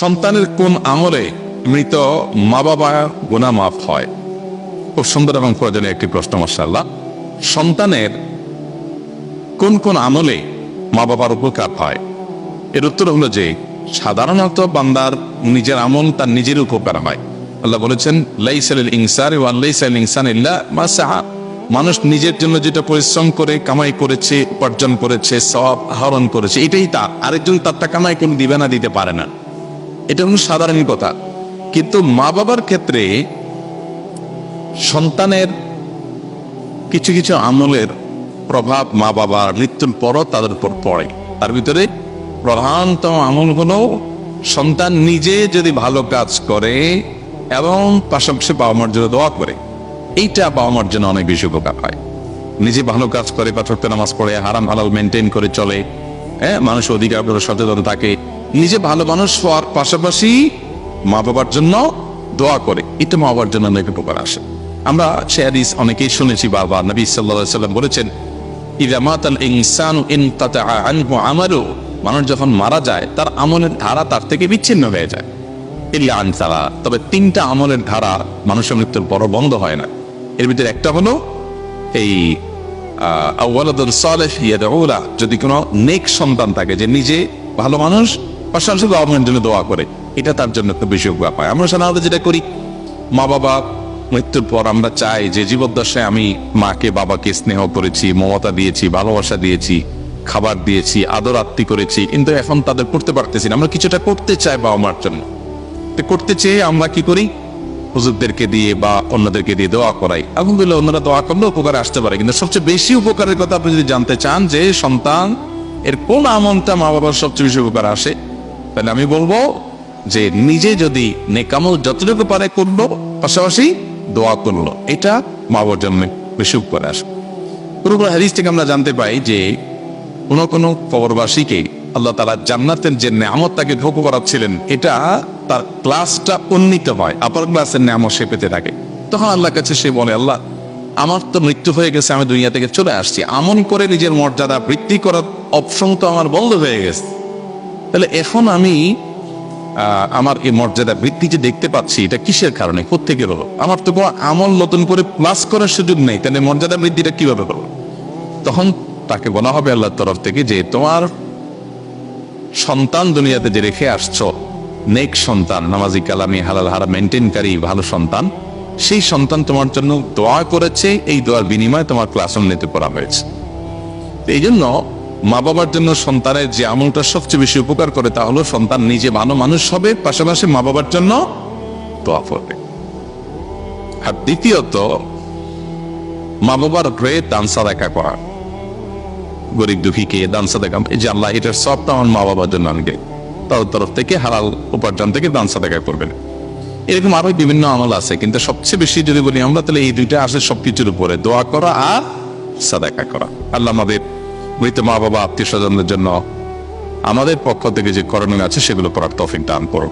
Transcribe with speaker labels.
Speaker 1: সন্তানের কোন আমলে মৃত মা বাবা গোনা মাফ হয়? খুব সুন্দর এবং প্রয়োজনীয় একটি প্রশ্ন মাসাল্লাহ সন্তানের কোন কোন আমলে মা বাবার উপকার হয়? এর উত্তর হলো যে, সাধারণত বান্দার নিজের আমল তার নিজের উপকার হয়। আল্লাহ বলেছেন, লাইসাল ইনসার ইনসান সাহা। মানুষ নিজের জন্য যেটা পরিশ্রম করে, কামাই করেছে, উপার্জন করেছে সব আহরণ করেছে, এটাই তার। আরেকজন তারটা কামাই কোনো দিবে না, দিতে পারে না। এটা হলো সাধারণ কথা কিন্তু মা বাবার ক্ষেত্রে সন্তানের কিছু কিছু আমলের প্রভাব মা বাবার মৃত্যুর পরও তাদের উপর পড়ে। তার ভিতরে প্রধানতম আমল হলো সন্তান নিজে যদি ভালো কাজ করে এবং পাশাপাশি বাবা মার জন্য দোয়া করে। এইটা বাবা মার জন্য অনেক বেশি উপকার হয়। নিজে ভালো কাজ করে পাঠক নামাজ পড়ে, হারাম, হালাল মেনটেন করে চলে। হ্যাঁ মানুষ অধিকার করে সচেতন থাকে নিজে ভালো মানুষ হওয়ার পাশাপাশি মা বাবার জন্য দোয়া করে। এটা মা বাবার জন্য অনেক উপকার আসে। আমরা সে হাদিস অনেকেই শুনেছি, বাবা নবী আলাইহি সাল্লাম বলেছেন ইদা মাতাল ইনসানু ইনকাতা আনহু আমালু মানুষ যখন মারা যায়, তার আমলের ধারা তার থেকে বিচ্ছিন্ন হয়ে যায়। ইল্লা আন সালা। তবে তিনটা আমলের ধারা মানুষের মৃত্যুর বড় বন্ধ হয় না। এর ভিতরে একটা হলো, এই যদি কোনো নেক সন্তান থাকে যে নিজে ভালো মানুষ, পাশাপাশি গভর্নমেন্ট জন্য দোয়া করে, এটা তার জন্য একটা বেশি ব্যাপার আমরা সাধারণত যেটা করি, মা বাবা মৃত্যুর পর আমরা চাই যে জীবদ্দশায় আমি মাকে, বাবাকে স্নেহ করেছি, মমতা দিয়েছি, ভালোবাসা দিয়েছি, খাবার দিয়েছি, আদর আত্মি করেছি, কিন্তু এখন তাদের করতে পারতেছি না। আমরা কিছুটা করতে চাই বাবা মার জন্য করতে চেয়ে আমরা কি করি? হুজুরদেরকে দিয়ে বা অন্যদেরকে দিয়ে দোয়া করাই। আলহামদুলিল্লাহ অন্যরা দোয়া করলে উপকারে আসতে পারে। কিন্তু সবচেয়ে বেশি উপকারের কথা আপনি যদি জানতে চান যে সন্তান, এর কোন আমলটা মা বাবার সবচেয়ে বেশি উপকার আসে, তাহলে আমি বলব যে নিজে যদি নেকামল যতটুকু পারে করল, পাশাপাশি দোয়া করল, এটা মা বাবার জন্য বেশি উপকারে আসে। পুরোপুরি হাদিস থেকে আমরা জানতে পাই যে কোনো কোনো কবরবাসীকে আল্লাহ তালা জান্নাতের যে নামত তাকে ভোগ করাচ্ছিলেন, এটা তার ক্লাসটা উন্নীত হয় আপার ক্লাসের নামও সে পেতে থাকে। তখন আল্লাহর কাছে সে বলে, আল্লাহ, আমার তো মৃত্যু হয়ে গেছে, আমি দুনিয়া থেকে চলে আসছি। আমন করে নিজের মর্যাদা বৃদ্ধি করার অপশন তো আমার বন্ধ হয়ে গেছে। তাহলে এখন আমি আমার এই মর্যাদা বৃদ্ধি যে দেখতে পাচ্ছি, এটা কিসের কারণে? কোথেকে হলো? আমার তো কোনো আমল নতুন করে প্লাস করার সুযোগ নেই, তাহলে মর্যাদা বৃদ্ধিটা কীভাবে হলো তখন তাকে বলা হবে আল্লাহর তরফ থেকে যে, তোমার সন্তান দুনিয়াতে যে রেখে আসছো নেক সন্তান, নামাজি কালামি হালাল হারা মেনটেনকারী ভালো সন্তান। সেই সন্তান তোমার জন্য দোয়া করেছে, এই দোয়ার বিনিময়ে তোমার ক্লাস উন্নীত করা হয়েছে। এই জন্য মা বাবার জন্য সন্তানের যে আমলটা সবচেয়ে বেশি উপকার করে তা হলো সন্তান নিজে ভালো মানুষ হবে, পাশাপাশি মা বাবার জন্য দোয়া করবে। আর দ্বিতীয়ত মা বাবার হয়ে দান সাদাকা করা। গরিব দুঃখীকে দান সাদাকা, এই যে আল্লাহ, এটার সবটা আমার মা বাবার জন্য আনবে। তার তরফ থেকে হালাল উপার্জন থেকে দান সাদাকা করবেন। এরকম আরও বিভিন্ন আমল আছে, কিন্তু সবচেয়ে বেশি যদি বলি আমরা, তাহলে এই দুইটা আসে সবকিছুর উপরে। দোয়া করা আর সাদাকা করা। আল্লাহ আমাদের মৃত মা বাবা আত্মীয় স্বজনদের জন্য আমাদের পক্ষ থেকে যে করণীয় আছে, সেগুলো করার তফিক দান করো